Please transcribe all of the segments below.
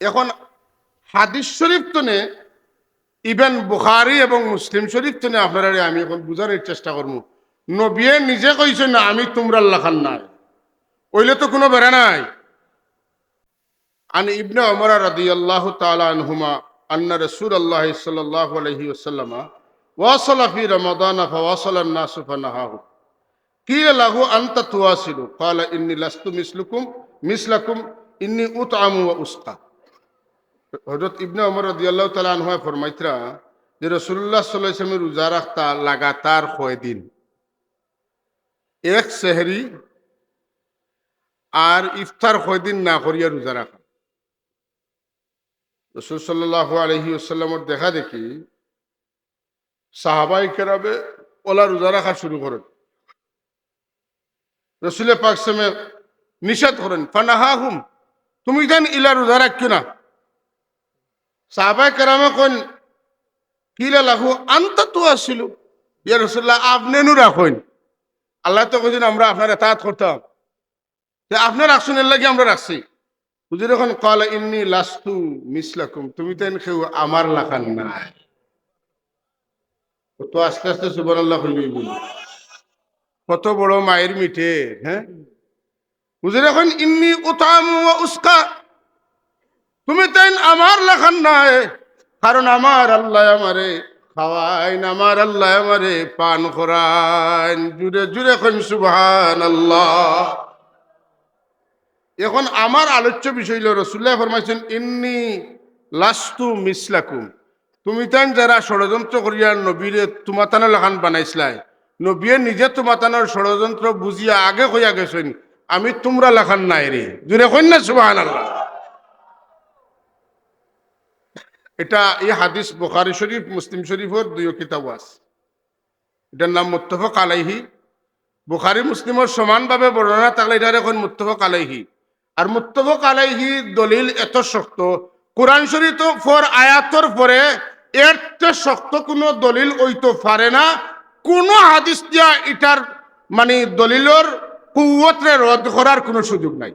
এখন হাদিস শরীফ তো নে ইভেন বুখারি এবং মুসলিম শরীফ তো নে আপনারা আমি এখন বুঝানোর চেষ্টা করবো নবিয়ে নিজে কইছেন না আমি তোমরা লেখান নাই ওইলে তো কোনো বেড়া নাই عن ابن عمر رضي الله تعالى عنهما أن رسول الله صلى الله عليه وسلم واصل في رمضان فواصل الناس فنهاه قيل له أنت تواصل قال إني لست مثلكم مثلكم إني أطعم وأسقى হজরত ইবনে অমর রাদিয়াল্লাহু তাআলা আনহু ফরমাইতরা যে রাসূলুল্লাহ সাল্লাল্লাহু আলাইহি রোজা রাখতা লাগাতার কয় দিন। এক সেহরি আর ইফতার কয় দিন না করিয়া রোজা রাখা। রসুল সাল্লাহ আলহি আসাল্লামর দেখা দেখি সাহাবাই কেরাবে ওলা রোজা রাখা শুরু করেন। রসুলে পাক সেমে নিষেধ করেন ফানাহা হুম তুমি জান ইলা রোজা রাখিও না? সাহাবাই কেরামে কন কিলা লাহু আন্ত তো আসছিল ইয়া রসুল্লাহ আপনি রাখেন আল্লাহ তো কইছেন, আমরা আপনার এতাত করতাম। যে আপনার রাখছেন এর লাগে আমরা রাখছি। হুজুর এখন কল, ইন্নি লাস্তু মিসলাকুম। তুমি তো কেউ আমার লাখান নাই। তো আস্তে আস্তে সুবন আল্লাহ বলি কত বড় মায়ের মিঠে হ্যাঁ? হুজুর এখন, ইন্নি উতাম উস্কা। তুমি তাই আমার লেখান নাই। কারণ আমার আল্লাহ আমারে খাওয়াইন আমার আল্লাহ আমারে পান করাইন জুড়ে জুড়ে এখন সুবহান আল্লাহ এখন আমার আলোচ্য বিষয় হলো রসুল্লাহ ফরমাইছেন, ইন্নি লাস্তু মিসলাকুম। তুমি তান যারা ষড়যন্ত্র করিয়া নবীরে তুমাতানোর লেখান বানাইছিলাই, নবীয়ে নিজে তুমাতানোর ষড়যন্ত্র বুঝিয়া আগে কইয়া গেছেন, আমি তোমরা লেখান নাই রে। জুড়ে কইন না সুবাহান আল্লাহ এটা এই হাদিস বুখারি শরীফ, মুসলিম শরীফর দুই কিতাব আছে। এটার নাম মুত্তফক আলাইহি। বুখারি মুসলিমর সমানভাবে বর্ণনা থাকলে এটার এখন মুত্তফক আলাইহি। আর মুত্তফক আলাইহি দলিল এত শক্ত, কোরআন শরীফ ফর আয়াতর পরে এর শক্ত কোনো দলিল ওইতো পারে না। কোনো হাদিস দিয়া এটার মানে দলিলর কুয়তরে রদ করার কোনো সুযোগ নাই।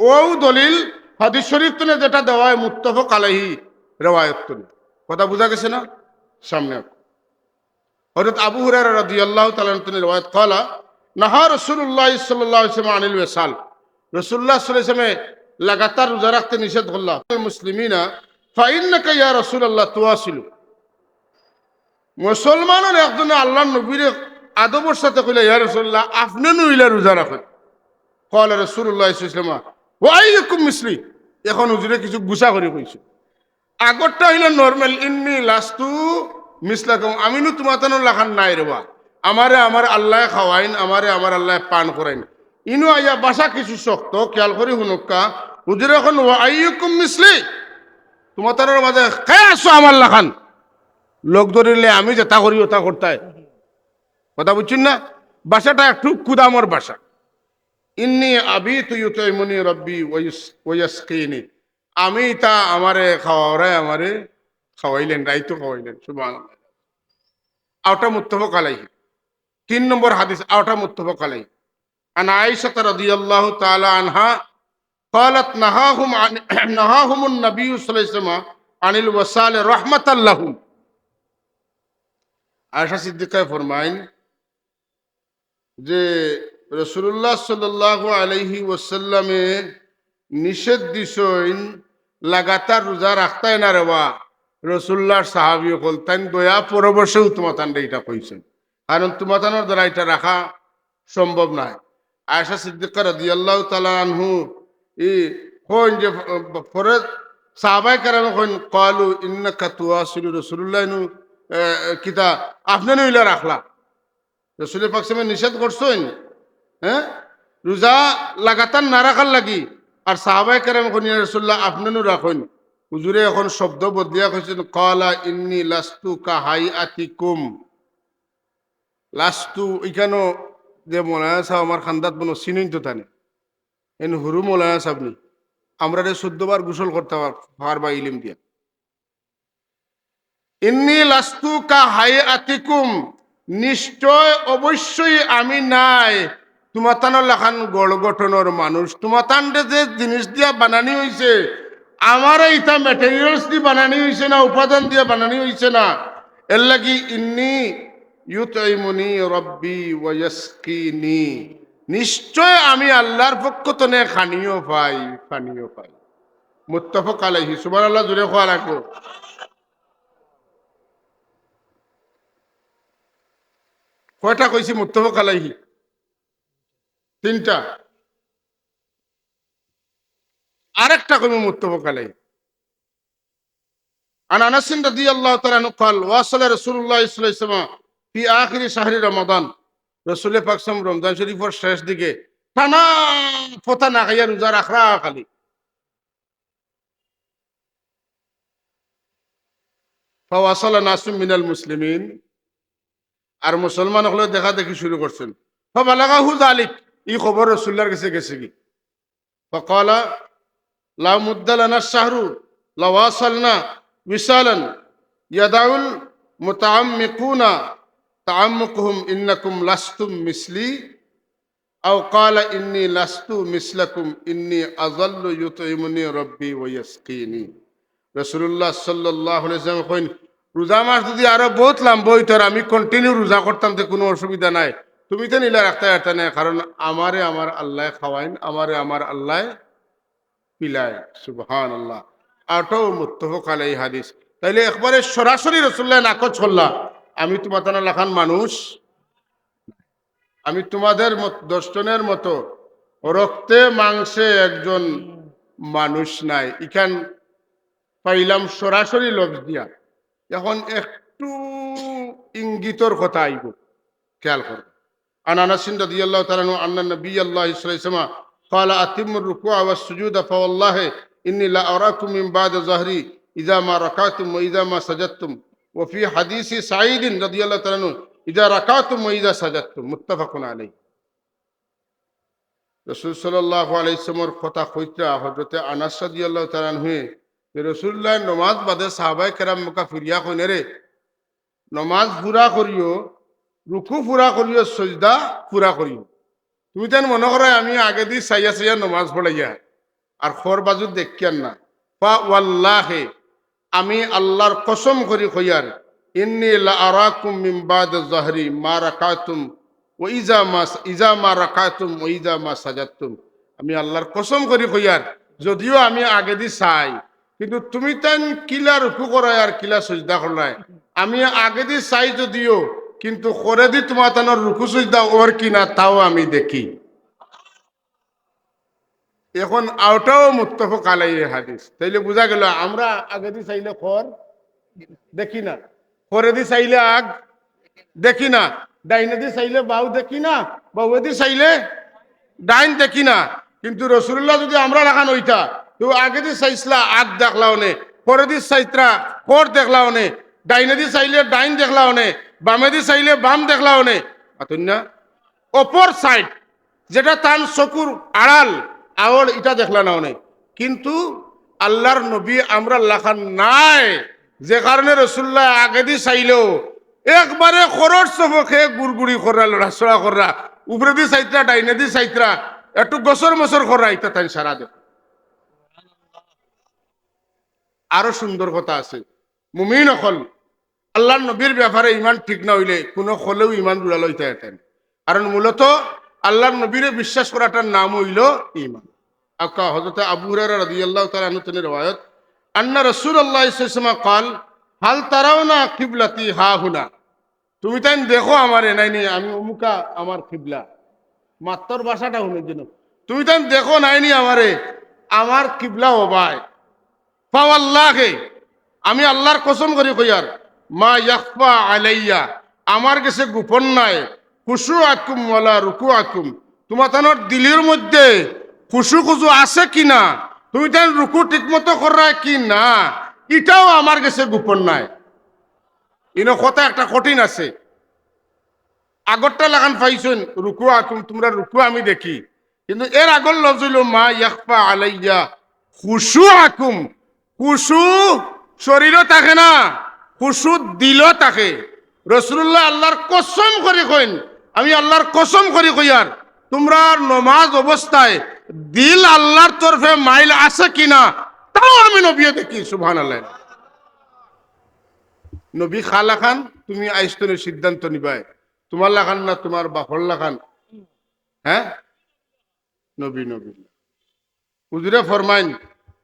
ও দলিল হাদিস শরীফ যেটা দেওয়া হয় মুত্তফক আলাইহি। রেওয়ায়ত তুলে কথা বোঝা গেছে না? সামনে হজরত আবু হুরার রাদিয়াল্লাহু তাআলা তিনি রিওয়ায়াত কলা নাহা আলাইহি ওয়াসাল্লাম আনিল ওয়াসাল। রসুল্লাহ সাল্লামে লাগাতার রোজা রাখতে নিষেধ করলাম। মুসলিমিনা, ফাইন্নাকা ইয়া রাসূলুল্লাহ, তুয়াসিলু। মুসলমানের একজন আল্লাহ নবীর আদবর সাথে কইলে, ইয়া রাসূলুল্লাহ, আপনি নইলা রোজা রাখেন। কল রাসূলুল্লাহ সাল্লাল্লাহু ওয়াইকুম মিসলি। এখন হুজুরে কিছু গুছা করে কইছে। আগরটা হইল নর্মাল ইন্নি লাস্তু মিসলাকুম আমিনু, তোমাতানো লাখান নাই রেবা আমারে আমার আল্লাহ খাওয়াইন, আমারে আমার আল্লাহ পান করাইন। ইনু আইয়া বাসা কিছু শক্ত, খেয়াল করি হুনুকা হুজুর এখন আইয়ুকুম মিসলি? তোমার তার মাঝে খাই আসো আমার লাখান? লোক ধরিলে, আমি যেটা করি ওটা করতে কথা বুঝছেন না? বাসাটা একটু কুদামর বাসা। ইন্নি আবি তুই মনি রব্বি ওয়াসকিনি আমি তা আমারে খাওয়ারে আমারে খাওয়াইলেন রাইতো খাওয়াইলেন সুবহান আওটা মুত্তফক আলাইহি তিন নম্বর হাদিস আওটা মুত্তফক আলাইহি عن عائشة رضي الله تعالى عنها قالت نهاهم عن نهاهم النبي صلى الله عليه وسلم عن الوصال رحمة لهم আয়সা সিদ্দিকায় ফরমাইন যে রসুল্লাহ সাল্লাহ আলহি ওসাল্লামে নিষেধ দিছইন, লাগাতার রোজা রাখতাই না রেবা রসুল্লাহর সাহাবি হল তাই দয়া পরবশেও তোমাতান এটা কইছেন। কারণ তোমাতানোর দ্বারা এটা রাখা সম্ভব নয় আয়সা সিদ্দিকা রাদিয়াল্লাহু তাআলা আনহু, ই কোন যে পরে সাহাবায়ে কেরাম কোন ক্বালু ইন্নাকা তুয়াসিলু রাসূলুল্লাহ নু কিতা, আপনি নইলা রাখলা। রাসূল পাক সামনে নিষেধ করছেন হ্যাঁ? রোজা লাগাতার না রাখার লাগি আর সাহাবায়ে কেরাম কোন ইয়া রাসূলুল্লাহ আপনি নু রাখুন। হুজুরে এখন শব্দ বদলিয়া কইছেন ক্বালা ইন্নী লাস্তু কাহাইআতিকুম লাস্তু এখানে যে মৌলানা সাহেব আমার খান্দাত বনো চিনেন তো তানে। এন হুরু মৌলানা সাহেব নি। আমরা রে চোদ্দবার গোসল করতে পারবা ইলিম দিয়া। ইন্নি লাস্তু কা হাই আতিকুম নিশ্চয় অবশ্যই আমি নাই। তোমাতানোর লেখান গড় গঠনের মানুষ। তোমাতানটা যে জিনিস দিয়া বানানি হয়েছে আমার ইটা ম্যাটেরিয়ালস দিয়ে বানানি হয়েছে না, উপাদান দিয়ে বানানি হয়েছে না। এর লাগি ইন্নি ইউতাইমুনি রব্বি ওয়াসকিনি নিশ্চয় আমি আল্লাহর পক্ষ তনে খানিও পাই খানিও পাই। মুত্তাফাক আলাইহি, সুবহানাল্লাহ জুড়ে খোয়া রাখো। কয়টা কইছি মুত্তাফাক আলাইহি? তিনটা। আরেকটা কবি মুত্তবকালে আনানাসিন রাদি আল্লাহ তালানু কাল, ওয়াসালে রসুল্লাহ ইসলাম ফি আখিরি শাহরি রমাদান। রসুল পাকসাম রমজান শরীফর শেষ মিনাল মুসলিমিন। আর মুসলমান হলে দেখা দেখি শুরু করছেন। ফবালাগাহু জালিক ই খবর রসুল্লার কাছে গেছে কি? ফকালা, লা মুদ্দালানা শাহরু লওয়াসালনা বিশালান ইয়াদাউল মুতাআম্মিকুনা তাআম্মুকুহুম ইন্নাকুম লাস্তুম মিসলি, আও ক্বালা ইন্নি লাস্তু মিসলাকুম, ইন্নি আযাল্লু ইউতইমুনি রব্বি ওয়া ইয়াসকিনি। রাসূলুল্লাহ সাল্লাল্লাহু আলাইহি ওয়াসাল্লাম কইন, রোজা মাস যদি আরও বহুত লম্বা হইতো আমি কন্টিনিউ রোজা করতাম, তে কোনো অসুবিধা নাই। তুমি তো নিলে রাখতে পারতে না, কারণ আমারে আমার আল্লাহ খাওয়াইন, আমারে আমার আল্লাহ পিলায় সুবহান আল্লাহ আটাও মুত্তফক আলাই হাদিস। তাইলে একবারে সরাসরি রসুল্লাহ নাকচ করলা। আমি তোমার লাখান মানুষ। আমি তোমাদের দর্শনের মতো রক্তে, মাংসে একজন মানুষ নাই। ইখান পাইলাম সরাসরি লফজ দিয়া। এখন একটু ইঙ্গিতর কথা আইব। খেয়াল কর। عن انس رضي الله تعالى عنه ان النبي الله صلى الله عليه وسلم قال اتم الركوع والسجود فوالله اني لا اراكم من بعد ظهري اذا ما ركعتم واذا ما سجدتم وفي حديث سعيد رضي الله تعالى عنه اذا ركعتم واذا سجدتم متفق عليه রসুল সাল্লাহ আলাইসলামর কথা কইতা হজরতে আনাস রাদিয়াল্লাহু তাআলা আনহু রসুল্লাহ নমাজ বাদে সাহাবাই কেরাম মোকা ফিরিয়া কইনে রে নমাজ পুরা করিও রুকু পুরা করিও সজদা পুরা করিও তুমি তেন মনে করো আমি আগে দি চাইয়া চাইয়া নমাজ পড়াইয়া আর খর বাজু দেখিয়ান না। পা ওয়াল্লাহে আমি আল্লাহর কসম করি কইয়ার ইন্নি আরাকুম মিন বাদ জহরি মা রাকাতুম ও ইজা মা ইজা মা রাকাতুম ও ইজা মা সাজাতুম। আমি আল্লাহর কসম করি কইয়ার যদিও আমি আগে দি চাই, কিন্তু তুমি তেন কিলা রুকু করায় আর কিলা সজদা করায় আমি আগে দি চাই যদিও কিন্তু করে দি তোমার তানোর রুকু সজদা ওর কিনা, তাও আমি দেখি। এখন আওটাও মুত্তফক আলাই হাদিস। তাইলে বোঝা গেল, আমরা আগে দি চাইলে খর দেখি না। করে দি চাইলে আগ দেখি না। ডাইনে দি চাইলে বাউ দেখি না। বাউ দি চাইলে ডাইন দেখি না। কিন্তু রসুল্লাহ যদি আমরা রাখান ওইটা, তো আগে দি চাইছিলা আগ দেখলাও নে পরে দি চাইত্রা পর দেখলাও নে। ডাইনে দি চাইলে ডাইন দেখলাও নে বামে দি চাইলে বাম দেখলাও নে না অপর সাইড যেটা তান চকুর আড়াল আওয়াল এটা দেখলা নাও নে কিন্তু আল্লাহর নবী আমরা লাখান নাই, যে কারণে রসুল্লাহ আগে দি চাইলেও একবারে খরচ চবকে গুড়গুড়ি করা লড়াচড়া করা উপরে দি চাইত্রা ডাইনে দি চাইত্রা একটু গছর মছর করা এটা তাই সারা দেখ আরও সুন্দর কথা আছে। মুমিন অকল আল্লাহ নবীর ব্যাপারে ইমান ঠিক না হইলে কোনো হলেও ইমান জুড়া লইতে হেতেন কারণ মূলত আল্লাহর নবীরে বিশ্বাস করাটার নাম হইল ইমান। আকা হজরত আবু হুরায়রা রাদিয়াল্লাহু তাআলা আনহু তিনি রওয়ায়াত, আন্না রাসূলুল্লাহ সাল্লাল্লাহু কাল, হাল তারাও না কিবলাতি হা হুনা? তুমি তাই দেখো আমারে, নাই নি আমি অমুকা আমার কিবলা। মাত্তর ভাষাটা শুনে জন্য। তুমি তাই দেখো নাই নি আমারে, আমার কিবলা ওবায় ফাওয়াল্লাহে, আমি আল্লাহর কসম করি কইয়ার মা ইয়াখফা আলাইয়া। আমার কাছে গোপন নাই। খুশু আকুম ওয়ালা রুকু আকুম। তোমার তানোর দিলের মধ্যে খুশু খুশু আছে কি না? তুমি তাই রুকু ঠিকমতো করা কি না? এটাও আমার কাছে গোপন নাই। ইনো কথা একটা কঠিন আছে। আগরটা লাগান পাইছেন, রুকু আকুম, তোমরা রুকু আমি দেখি। কিন্তু এর আগর লফজ হইল মা ইয়াখফা আলাইয়া। খুশু আকুম। খুশু শরীরও থাকে না। খুশু দিলও তাকে। রসুল্লাহ আল্লাহর কসম করে কইন, আমি আল্লাহর কসম করে কইয়ার তোমরা নমাজ অবস্থায় দিল আল্লাহর তরফে মাইল আছে কিনা, তাও আমি নবী দেখি সুবহান আল্লাহ নবী খালা খান, তুমি আইস্তনের সিদ্ধান্ত নিবাই। তোমার লাখান না, তোমার বাপর লাখান হ্যাঁ? নবী নবী। হুজুরে ফরমাইন,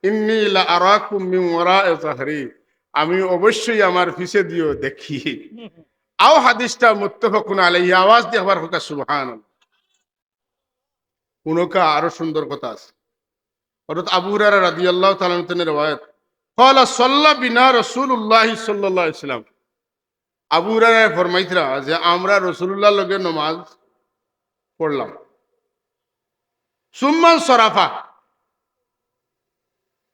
ইন্নি লা আরাকুম মিন ওয়ারা'i আমি অবশ্যই আমার ফিসে দিও দেখি। আও হাদিসটা মুত্তফাকুন আলাইহি আওয়াজ দিয়ে আবার হোকা সুবহান উনকা আরও সুন্দর কথা আছে। হযরত আবু হুরায়রা রাদিয়াল্লাহু তাআলা বিনা আবু ফরমাইতরা যে আমরা রাসূলুল্লাহর লগে নমাজ পড়লাম। সুম্মা সরাফা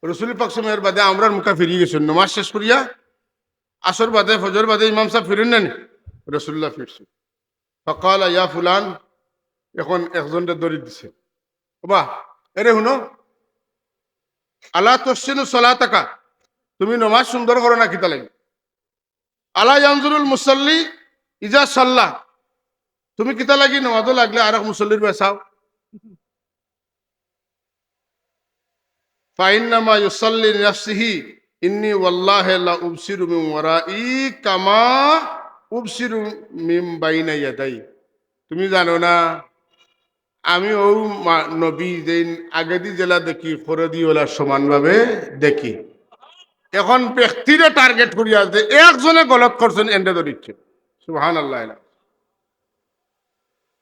রসুল পাকসমের বাদে আমরার মুখা ফিরিয়ে গেছেন। নমাজ শেষ করিয়া আসর বাদে, ফজর বাদে ইমাম সাহেব ফিরেন না রসুল্লাহ ফিরছে। সকাল ইয়া ফুলান এখন একজনটা দড়ি দিছে। বা এরে শুনো আল্লাহ তসিনু সলা টাকা তুমি নমাজ সুন্দর করো না কিতা লাগে আল্লাহ ইয়ানজুরুল মুসল্লি ইজা সাল্লাহ তুমি কিতা লাগি নমাজও লাগলে আর এক মুসল্লির বেসাও ফাইন্নামা ইউসাল্লি নাফসিহি ইন্নি ওয়াল্লাহি লা উবসিরু মিন ওয়ারাই কামা উবসিরু মিন বাইনা ইয়াদাই। তুমি জানো না, আমি ও নবী যেন আগেদি জেলা দেখি, ফরদি ওলা সমানভাবে দেখি। এখন ব্যক্তিরে টার্গেট করিয়া যে একজনে গলত করছেন, এন্ডে ধরিচ্ছে। সুবহান আল্লাহ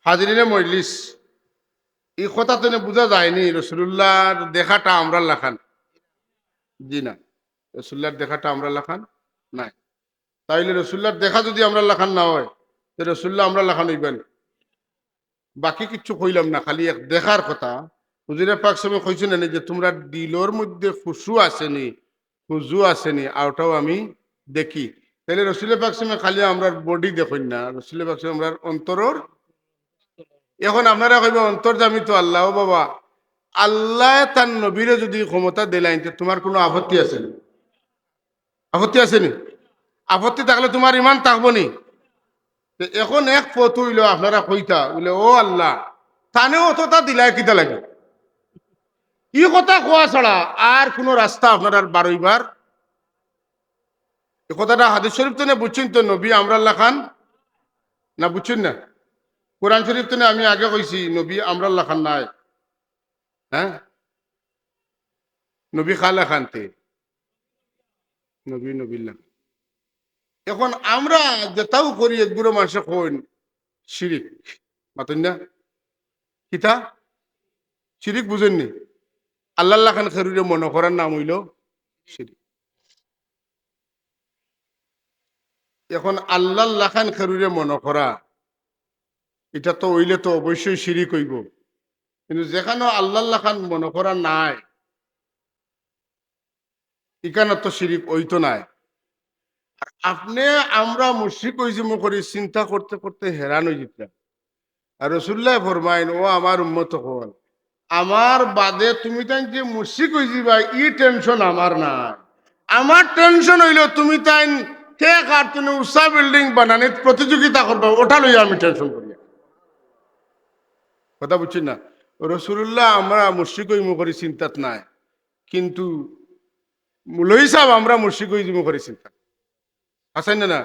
হাজিরিনে মজলিস এই কথা তো বোঝা যায়নি। রসুল্লাহর দেখাটা আমরা লেখান জি না। রসুল্লাহর দেখাটা আমরা লেখান নাই। তাইলে রসুল্লাহর দেখা যদি আমরা লেখান না হয়, তো রসুল্লাহ আমরা লেখান হইবেন। বাকি কিচ্ছু কইলাম না, খালি এক দেখার কথা। হুজুরে পাক সময় কইছেন না যে তোমরা দিলর মধ্যে খুশু আসেনি খুজু আসেনি, আওটাও আমি দেখি। তাহলে রসুলের পাক সময় খালি আমরা বডি দেখুন না। রসুলের পাক সময় আমরা অন্তরর এখন আপনারা কইবে অন্তর্জামী তো আল্লাহ বাবা। আল্লাহ তার নবীরে যদি ক্ষমতা দিলাইন তোমার কোনো আপত্তি আছে? আপত্তি আছে নি? আপত্তি থাকলে তোমার ইমান থাকব নি? এখন এক পথ হইল আপনারা কইতা, বলে, ও আল্লাহ তানেও অতটা দিলাই কিতা লাগে? ই কথা কোয়া ছাড়া আর কোনো রাস্তা আপনার বারোইবার? এ কথাটা হাদিস শরীফ তো না বুঝছেন তো নবী আমরা খান? না বুঝছেন না? কোরআন শরীফ তো আমি আগে কইছি, নবী আমরা লেখান নাই। হ্যাঁ? নবী খালা খানতে নবী নবিল্লা এখন আমরা যেটাও করি একগুলো মানুষে কইন, শিরিক। মাতন না? কিতা? শিরিক বুঝেননি? আল্লাহ খান খেরুরে মনে করার নাম হইল শিরিক। এখন আল্লাহ খান খেরুরে মনে করা এটা তো হইলে তো অবশ্যই শিরিক হইব। কিন্তু যেখানে আল্লাহ খান মনে করা নাই, এখানে তো শিরিক হইতো নাই। আপনি, আমরা মুশিক হইজিম করি, চিন্তা করতে করতে হেরান হয়ে যেতাম। আর রসুল্লাহ ফরমাইন, ও আমার উম্মত হল আমার বাদে তুমি তাই যে মুশিক হয়ে যাবা ই টেনশন আমার নাই। আমার টেনশন হইল তুমি তাই কে কার তুমি উষা বিল্ডিং বানানি প্রতিযোগিতা করবা, ওটা লইয়া আমি টেনশন করি। কথা বুঝছেন না? রসুল্লাহ আমরা মুর্শিক করি চিন্তাত নাই। কিন্তু মূল হিসাব আমরা মুর্শিক করি চিন্তা আছেন না না?